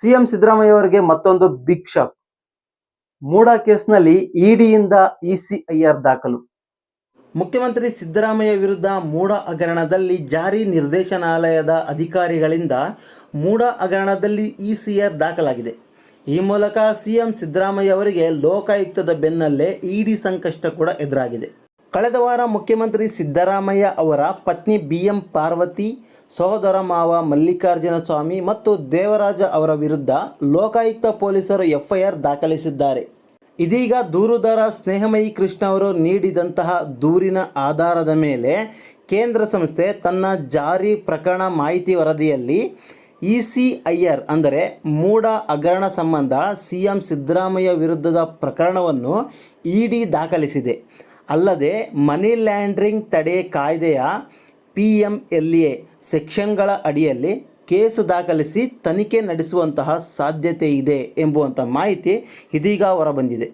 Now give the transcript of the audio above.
CM Siddaramaiah ಅವರಿಗೆ ಮತ್ತೊಂದು big shock MUDA ಕೇಸ್ನಲ್ಲಿ ಇಡಿಯಿಂದ ಇಸಿಐಆರ್ ದಾಖಲು. ಮುಖ್ಯಮಂತ್ರಿ ಸಿದ್ದರಾಮಯ್ಯ ವಿರುದ್ಧ ಮೂಡ ಹಗರಣದಲ್ಲಿ ಜಾರಿ ನಿರ್ದೇಶನಾಲಯದ ಅಧಿಕಾರಿಗಳಿಂದ ಮೂಡ ಹಗರಣದಲ್ಲಿ ಇಸಿಆರ್ ದಾಖಲಾಗಿದೆ. ಈ ಮೂಲಕ ಸಿಎಂ ಸಿದ್ದರಾಮಯ್ಯ ಅವರಿಗೆ ಲೋಕಾಯುಕ್ತದ ಬೆನ್ನಲ್ಲೇ ಇಡಿ ಸಂಕಷ್ಟ ಕೂಡ ಎದುರಾಗಿದೆ. ಕಳೆದ ವಾರ ಮುಖ್ಯಮಂತ್ರಿ ಸಿದ್ದರಾಮಯ್ಯ ಅವರ ಪತ್ನಿ ಬಿ ಎಂ ಪಾರ್ವತಿ, ಸಹೋದರ ಮಾವ ಮಲ್ಲಿಕಾರ್ಜುನ ಸ್ವಾಮಿ ಮತ್ತು ದೇವರಾಜ ಅವರ ವಿರುದ್ಧ ಲೋಕಾಯುಕ್ತ ಪೊಲೀಸರು ಎಫ್ಐಆರ್ ದಾಖಲಿಸಿದ್ದಾರೆ. ಇದೀಗ ದೂರುದಾರ ಸ್ನೇಹಮಯಿ ಕೃಷ್ಣ ಅವರು ನೀಡಿದಂತಹ ದೂರಿನ ಆಧಾರದ ಮೇಲೆ ಕೇಂದ್ರ ಸಂಸ್ಥೆ ತನ್ನ ಜಾರಿ ಪ್ರಕರಣ ಮಾಹಿತಿ ವರದಿಯಲ್ಲಿ ಇ ಸಿ ಐ ಅಂದರೆ ಮೂಡ ಹಗರಣ ಸಂಬಂಧ ಸಿ ಎಂ ಸಿದ್ದರಾಮಯ್ಯ ವಿರುದ್ಧದ ಪ್ರಕರಣವನ್ನು ಇಡಿ ದಾಖಲಿಸಿದೆ. ಅಲ್ಲದೆ ಮನಿ ಲ್ಯಾಂಡ್ರಿಂಗ್ ತಡೆ ಕಾಯ್ದೆಯ ಪಿ ಎಂ ಎಲ್ ಎ ಸೆಕ್ಷನ್ಗಳ ಅಡಿಯಲ್ಲಿ ಕೇಸು ದಾಖಲಿಸಿ ತನಿಖೆ ನಡೆಸುವಂತಹ ಸಾಧ್ಯತೆ ಇದೆ ಎಂಬುವಂಥ ಮಾಹಿತಿ ಇದೀಗ ಹೊರಬಂದಿದೆ.